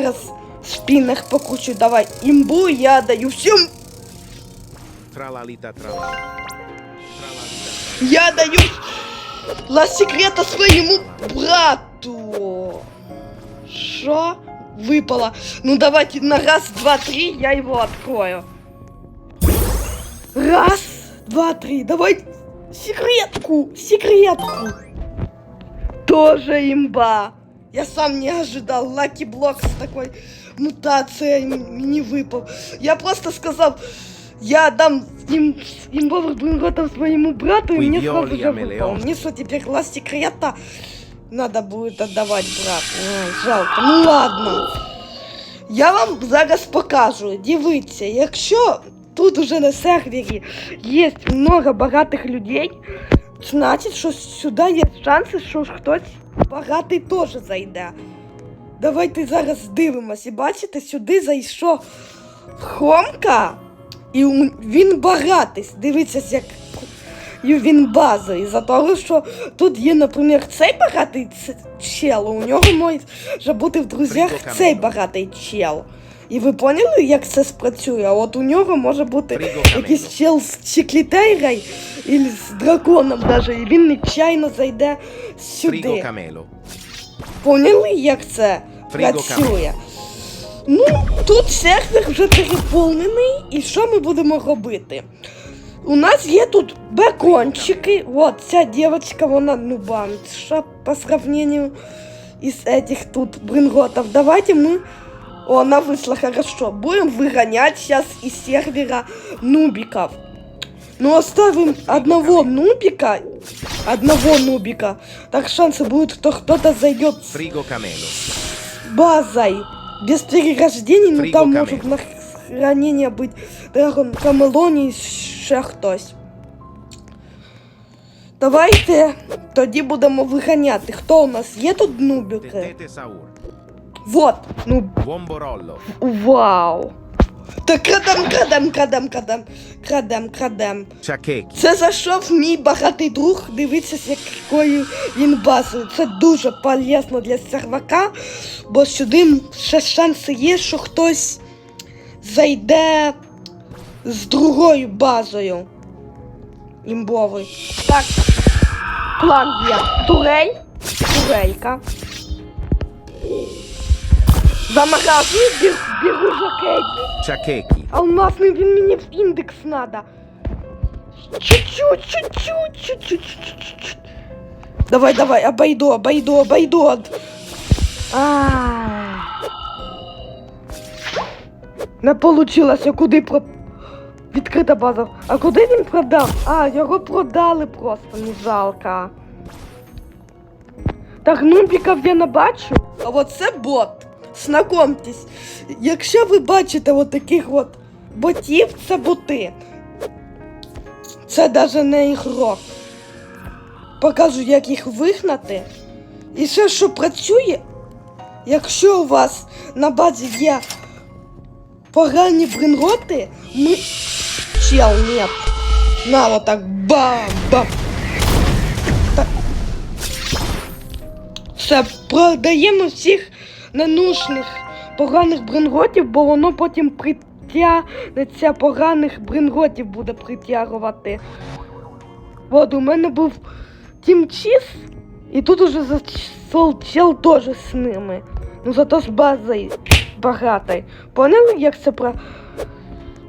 Зараз спінних покучу, давай імбу, я даю всім. Tralalita tralala. Я даю ла секрета своєму брату. Що? Випало. Ну давайте на раз, два, три я его открою. Раз, два, три. Давай секретку, секретку. Тоже имба. Я сам не ожидал. Лаки Блок с такой мутацией м- мне выпал. Я просто сказал, я дам им, имбовых блинготов своему брату, и мне Уйди, сразу же Ольга, выпал. миллион. Мне что, теперь класс секрета надо будет отдавать брату? Ай, жалко. Ну ладно. Я вам зараз покажу. Дивіться, якщо тут уже на сервері є много багатих людей, значить, що сюди є шанси, що ж хтось багатий теж зайде. Давайте зараз дивимося. І бачите, сюди зайшов Хомка, і він багатий. Дивіться, як він базовий. За того, що тут є, наприклад, цей багатий чел, у нього може бути в друзях цей багатий чел. І ви поняли, як це спрацює? А От у нього може бути якийсь чел з Чеклітейрою і з драконом даже, і він нечайно зайде сюди. Поняли, як це працює? Ну, тут сервер вже переповнений, і що ми будемо робити? У нас є тут бекончики. От ця дівчинка, вона нубанша по сравнению із этих тут бринготов. Давайте мы... О, она вышла хорошо. Будем выгонять сейчас из сервера нубиков. Ну, оставим одного нубика. Одного нубика. Так шансы будут, что кто-то зайдет с Frigo camelo. базой. Без перерождений, ну Фріго там Камело. может на хранение быть Драгон Камелоні і ще хтось. Давайте тоді будемо виганяти. Хто у нас є тут нубики? Вот, ну Bomborollo. вау. Так крадем, крадем, крадем, крадем, крадем, крадем. Ciacchechi. Це зайшов мій багатий друг. Дивіться, з якою він базою. Це дуже полезно для сервака, бо сюди ще шанси є, що хтось зайде з другою базою. Імбовий. Так. План є. Турель. Турелька. Замагазую, бір, беру жакеті. Ciacchechi. Алмазный він мені в індекс надо. Чуть-чуть, чуть-чуть, чуть-чуть, чуть-чуть. Давай, давай, обойду, обойду, обойду. А. Не получилося, куди про... Відкрита база. А куди він продав? А, його продали просто, не жалко. Так, нубіків я не бачу. А от це бот. Знакомтесь, якщо ви бачите от таких от ботів, це боти. Це навіть не ігрок. Покажу, як їх вигнати. І ще що працює, якщо у вас на базі є погані бринготи, ми. Чел, нет. На, вот так бам-бам. Так. Все, продаємо всіх ненужних поганих бринготів, бо воно потім притягнеться поганих бринготів буде притягувати. От у мене був Тім Чіз, і тут уже чел теж з ними. Ну зато з базою багатою. Поняли, як це про.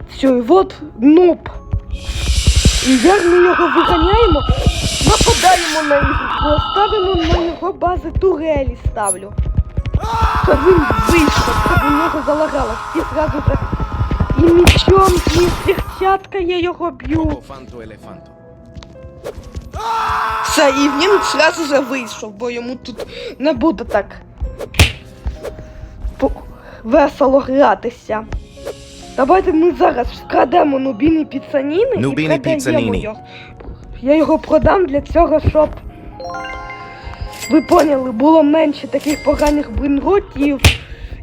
Все, і от нуб. І як ми його виганяємо, нападаємо на нього, ставимо на його бази турелі ставлю. Щоб він вийшов, щоб у нього залагалось. І зразу же і мечом, і з перчаткою я. Cofanto elefanto. Все, і він зразу же вийшов, бо йому тут не буде так весело гратися. Давайте ми зараз вкрадемо Нубіни Піцаніни Нубіни і продаємо Піцаніни. його. Я його продам для цього, щоб ви поняли, було менше таких поганих бринготів.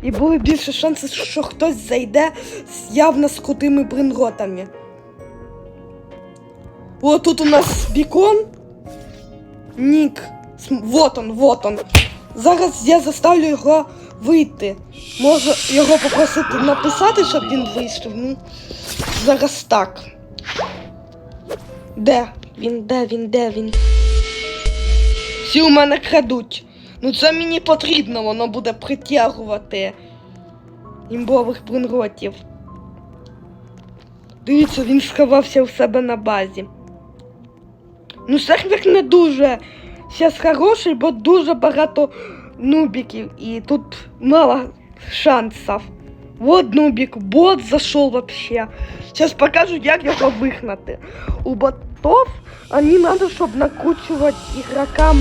І були більше шанси, що хтось зайде з явно з крутими бринготами. О, тут у нас бікон. Нік. Вот он, вот он. Зараз я заставлю його вийти. Може його попросити написати, щоб він вийшов. Ну, зараз так. Де? Він, де він, де він? Всі у мене крадуть. Ну це мені потрібно, воно буде притягувати імбових бринготів. Дивіться, він сховався у себе на базі. Ну, сервер не дуже зараз хороший, бо дуже багато нубіків і тут мало шансів. Вот нубик, бот зашел вообще. Сейчас покажу, як його вигнати. У ботов они надо, чтобы накручивать игрокам,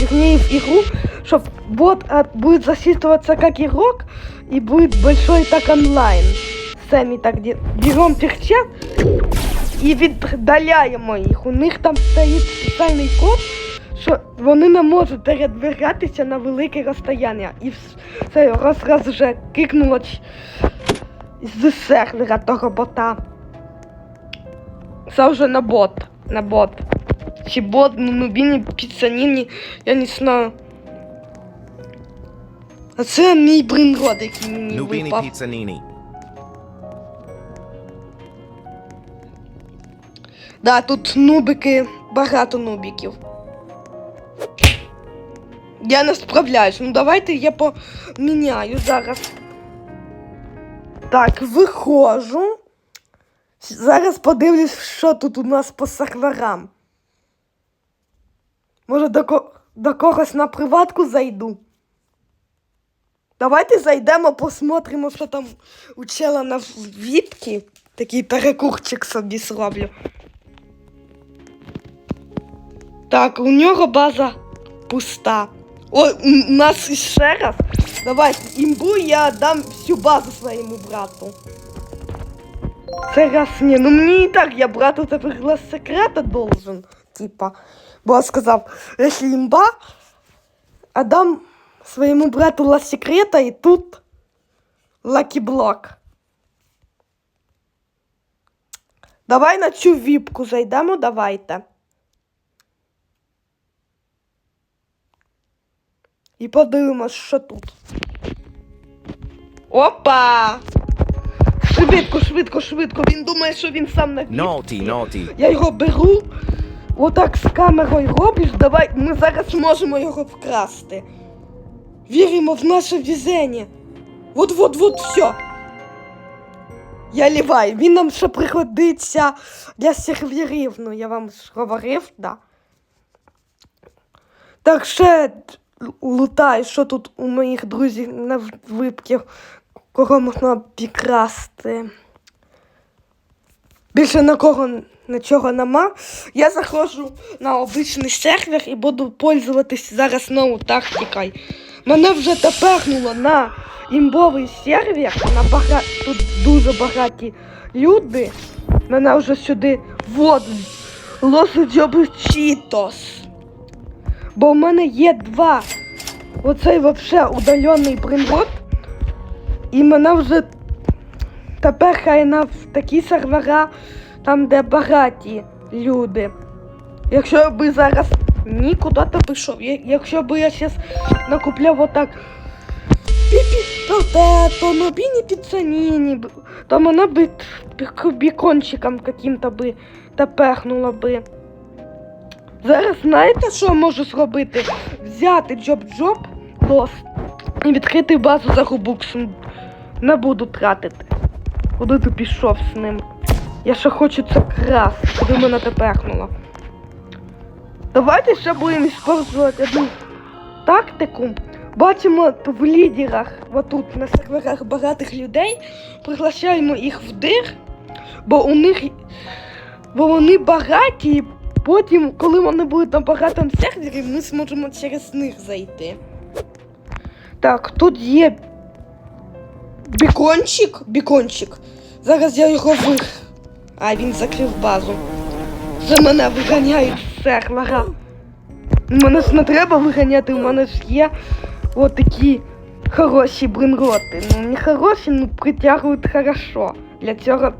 вернее, в игру, чтобы бот а, будет засчитываться как игрок и будет большой так онлайн. Сами так де- берем перчат і віддаляємо їх. У них там стоїть спеціальний код, що вони не можуть передвигатися на велике розстояння. І все раз раз вже кикнуло ч- з сервера того бота. Це вже на бот. На бот. Чи бот, ну, нубіні, піцаніні, я не знаю. А це мій бринрод, який мені випав. Pizzanini. Да, тут нубики, багато нубиків. Я не справляюсь. Ну давайте я поміняю зараз. Так, виходжу. Зараз подивлюсь, що тут у нас по серверам. Може до, ко- до когось на приватку зайду. Давайте зайдемо, посмотримо, що там у чела на віпки. Такий перекурчик собі зроблю. Так, у нього база пуста. О, у нас ще раз. Давайте, імбу я дам всю базу своєму брату. Це раз. Ну мені і так, я брату тепер глаз секрета должен. Типа. Бо сказав, якщо імба, а дам своєму брату глаз секрета і тут лакі блок. Давай на цю віпку зайдемо, давайте. І подивимось, що тут. Опа! Швидко, швидко, швидко. Він думає, що він сам на. Naughty, naughty. Я його беру, отак з камерою робиш, давай, ми зараз можемо його вкрасти. Віримо в наше везення. Вот-вот-вот, все. Я лівай, він нам ще пригодиться для серверів. Ну, я вам ж говорив, да. Так, ще лутай, що тут у моїх друзів на випків, кого можна підкрасти. Більше на кого нічого нема. Я заходжу на обичний сервер і буду пользуватись зараз новою тактикою. Мене вже тепехнуло на імбовий сервер, на бага... тут дуже багаті люди. Мене вже сюди вот Лос Чітос. Бо в мене є два. Оцей вообще удалений бринбот. І мене вже тепер хай на такі сервера, там, де багаті люди. Якщо я би зараз нікуди то пішов, якщо би я зараз накупляв отак то то нобіні піцаніні, б- то мене би бікончиком каким-то би тепехнуло би. Зараз знаєте, що я можу зробити? Взяти джоб-джоб лос і відкрити базу за губуксом. Не буду тратити. Куди ти пішов з ним? Я ще хочу це красти, куди мене тепехнуло. Давайте ще будемо використовувати одну тактику. Бачимо в лідерах, отут на серверах багатих людей, приглашаємо їх в дир, бо у них бо вони багаті, і потім, коли вони будуть на багатому сервері, ми зможемо через них зайти. Так, тут є бікончик, бікончик. Зараз я його вих. А, він закрив базу. Вже мене виганяють з сервера. Мене ж не треба виганяти, у мене ж є от такі хороші бринроти. Ну, не хороші, ну притягують хорошо. Для цього,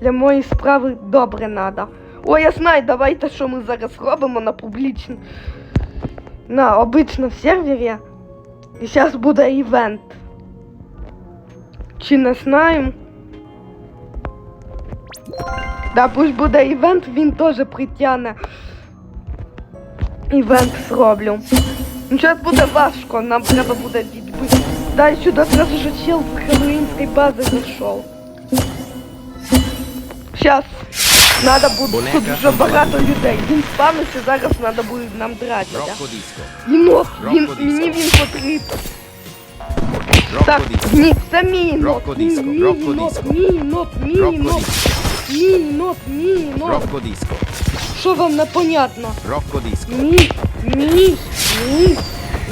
для моєї справи добре надо. О, я знаю, давайте, що ми зараз робимо на публічному, на обичному сервері. І зараз буде івент. Чи не знаємо? Да, пусть буде івент, він теж притягне. Івент зроблю. Ну, зараз буде важко, нам треба буде відбити. Да, і сюди одразу же чел з Хеллоуінської бази зайшов. Зараз. Надо буде, тут вже багато людей. Він спавнився, зараз треба буде нам дратися. Він, Рокко мені він потрібен. Так, ні, це мій мій Rocco єнот, мій єнот, мій єнот. Rocco Disco. Що вам непонятно? Rocco Disco. Мій, мій, мій,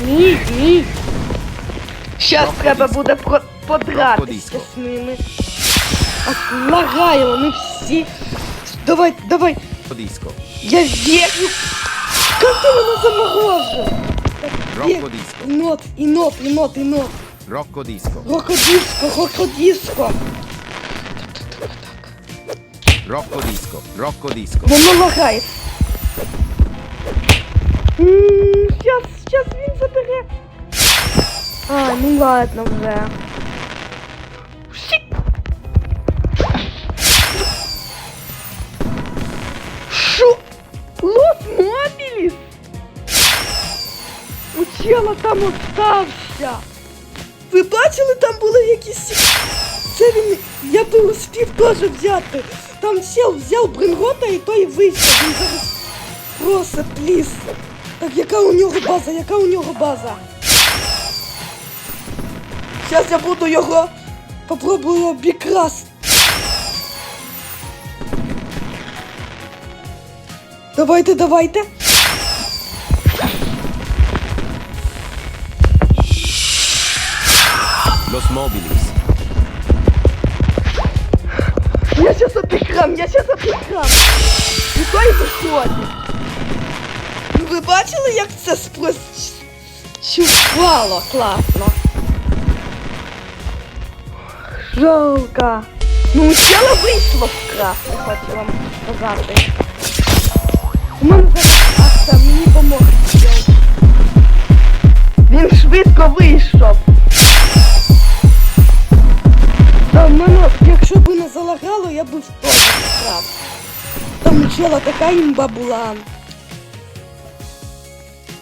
мій, мій. Щас треба буде про- подратися з ними. А лагає, вони всі. Давай, давай, Rocco Disco. я вірю. Как ти мене заморожив? Rocco Disco. Інот, інот, інот, інот. Rocco Disco. Рокодиско, рокодиско. Rocco Disco. Rocco Disco. Воно лагає. М, Щас, щас він забере. А, ну ладно вже. Шо? Лос Мобіліс? У чела там остався. Ви бачили, там були якісь. Це він. Я би успів теж взяти. Там сел взяв Брингота і той вийшов. Він зараз просто пліс. Так яка у нього база? Яка у нього база? Зараз я буду його. Попробую обікрас. Давайте, давайте. Mobilis. Я сейчас обікрам, я сейчас обікрам. І той виходить. Ну ви бачили, як це спрощувало класно? Жалко. Ну, у тіла вийшло вкрасти, хочу вам сказати. У мене зараз мені поможе. Він швидко вийшов. я б в то вкрав. Там у чела така імба була.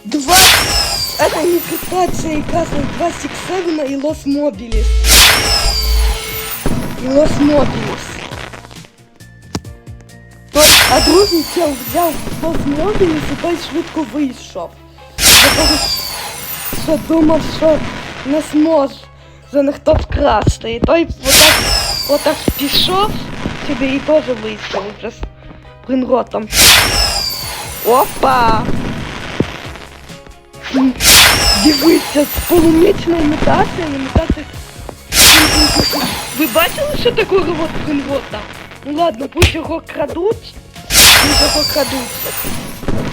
Два... Это не китайцы и красный два Сиксевена и Лос Мобилис. И Лос Мобилис. То, а другий чел взяв Лос Мобилис і той швидко вийшов. До того, що думав, що не зможе за ніхто вкрасти. І той отак, отак пішов Сюди і теж вийшов вже з. Опа! Дивіться, полумічна імітація, імітація. Ви бачили, що таке робот Брингота? Ну ладно, пусть його крадуть, пусть його крадуть.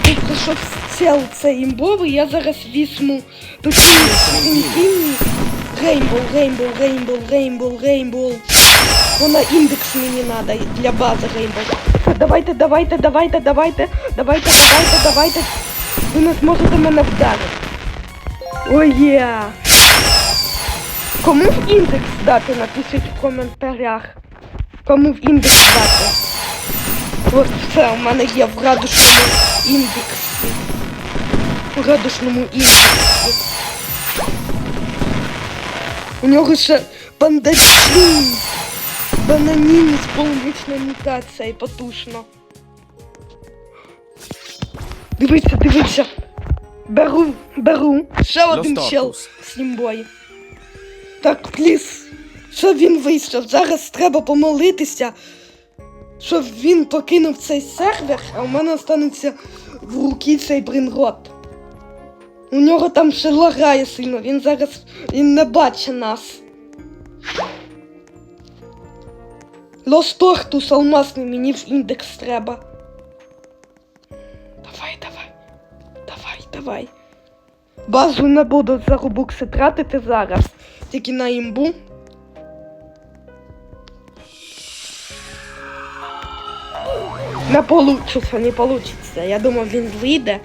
Тобто, щоб цел це імбовий, я зараз візьму інфінні. Рейнбол, рейнбол, рейнбол, рейнбол, рейнбол. Вона індекс мені надо для бази рейнбол. Давайте, давайте, давайте, давайте, давайте, давайте, давайте. Ви не зможете мене вдарити. Ой, є. Кому в індекс дати, напишіть в коментарях. Кому в індекс дати. От все, у мене є в радушному індексі. В радушному індексі. У нього ще бандачні. Бананіні з полунична імітація і потужно. Дивіться, дивіться. Беру, беру. Ще один чел з німбої. Так, пліс. Що він вийшов? Зараз треба помолитися, щоб він покинув цей сервер, а у мене останеться в руки цей брингот. У нього там ще лагає сильно, він зараз він не бачить нас. Лос Тортус алмазний мені в індекс треба. Давай, давай. Давай, давай. Базу не буду за тратити зараз. Тільки на імбу. Не получится, не получится. Я думав, він вийде.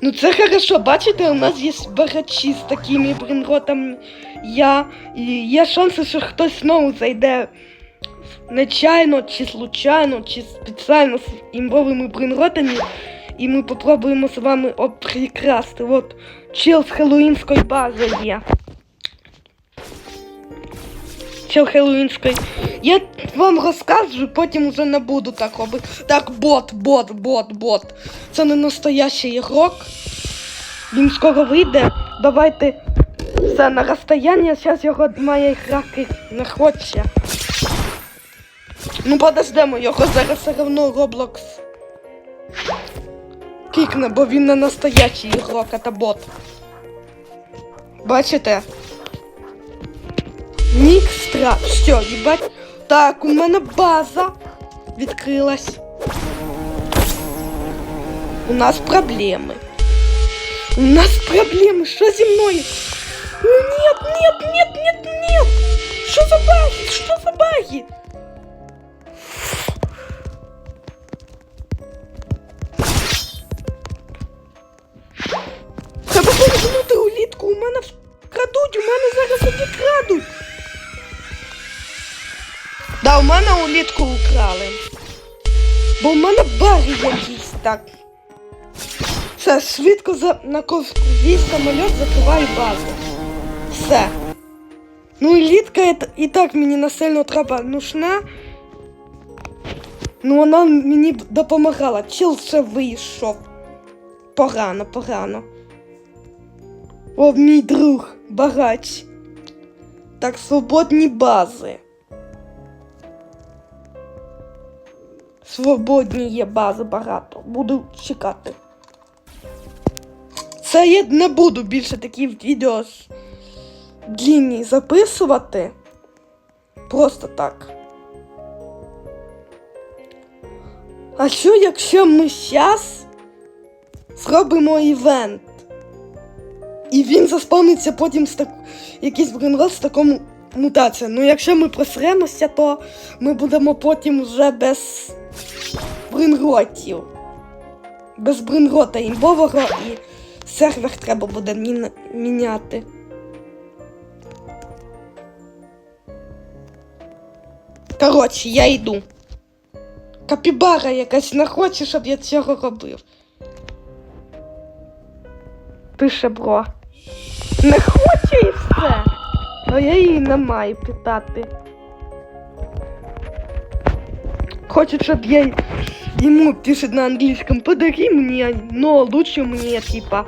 Ну це хорошо, бачите, у нас є багачі з такими брінготами. Я. І є шанси, що хтось знову зайде нечайно, чи случайно, чи спеціально з імбовими брінготами. І ми попробуємо з вами обприкрасти. От чел з хеллоуінської бази є. Чел хеллоуінської. Я вам розкажу, потім уже не буду так робити. Так, бот, бот, бот, бот. Це не настоящий ігрок. Він скоро вийде. Давайте все на розстояння. Зараз його має грати не хоче. Ну подождемо, його зараз все одно Roblox кікне, бо він не настоящий ігрок, це бот. Бачите? Нік стра. Все, їбать. Так, у мене база відкрилась. У нас проблеми. У нас проблеми. Що зі мною? Ну, Нет, нет, нет, нет, нет. Що за баги? Що за баги? Треба повернути улітку. У мене вс- крадуть, у мене зараз тоді крадуть. Да, у мене улітку украли. Бо у мене баги якісь так. Все, швидко за... на ковзі самоліт закриваю базу. Все. Ну і літка і так мені насильно треба нужна. Ну вона мені допомагала. Чил ще вийшов. Погано, погано. О, мій друг, багач. Так, свободні бази. Свободні є бази багато. Буду чекати. Це я не буду більше такі відео длінні записувати. Просто так. А що, якщо ми зараз зробимо івент? І він заспавниться потім з так... якийсь бренрод з такому мутацією. Ну, якщо ми просремося, то ми будемо потім вже без бринготів. Без брингота імбового і сервер треба буде міняти. Коротше, я йду. Капібара якась не хоче, щоб я цього робив. Пише бро. Не хоче і все. А я її не маю питати. Хоче, щоб я йому пише на англійському. Подари мені, но лучше мені, типа.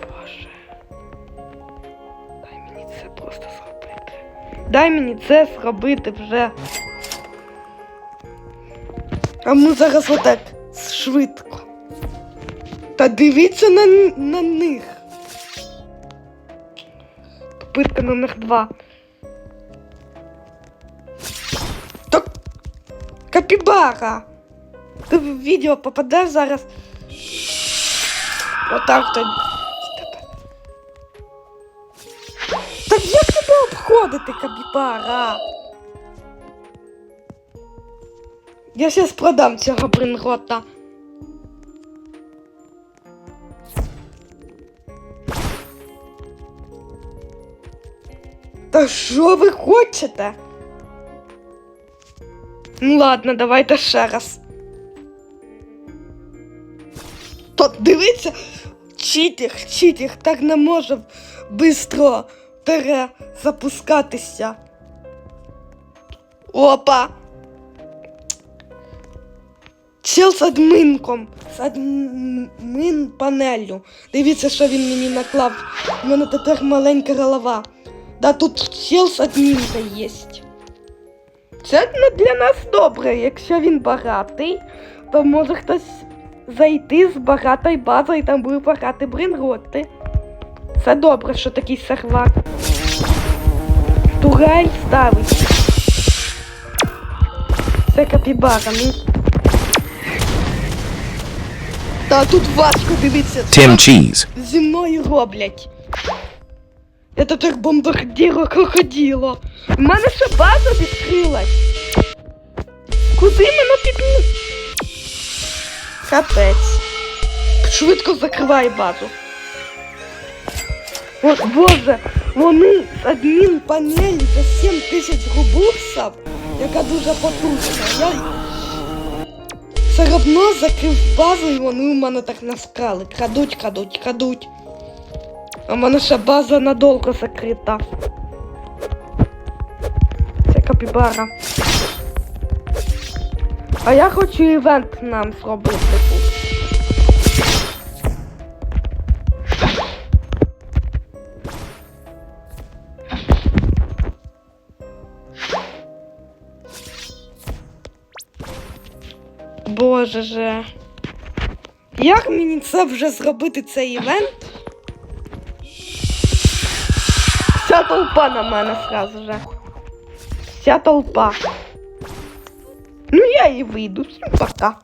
Боже. Дай мені це просто зробити. Дай мені це зробити вже. А ми зараз отак швидко. Та дивіться на, на них. Попитка номер два. Так. Капібара. Ти в відео попадеш зараз. Отак то. Так як тебе обходити, капібара? Я зараз продам цього брингота. Та що ви хочете? Ну ладно, давайте ще раз. То дивіться, читер, читер, так не може швидко перезапускатися. Опа! Чел з админком, з админ панелью. Дивіться, що він мені наклав. У мене тепер маленька голова. Да тут чел з адмінка є. Це для нас добре. Якщо він багатий, то може хтось зайти з багатої бази і там буде багати бринготи. Це добре, що такий сервак. Турель ставить. Це капібара, ну. Та тут важко дивіться. Tim Cheese. зі мною роблять. Я тут як бомбардіро крокоділо. У мене ще база відкрилась. Куди мене під... Капець. Швидко закривай базу. О, Боже, вони з адмін панелі за 7 тисяч рубусів, яка дуже потужна. Я все одно закрив базу і вони у мене так наскали. Крадуть, крадуть, крадуть. А в мене ще база надовго закрита. Це капібара. А я хочу івент нам зробити тут. Боже же. Як мені це вже зробити цей івент? Вся толпа на мене сразу же. Вся толпа. Ну я і вийду. Всім пока.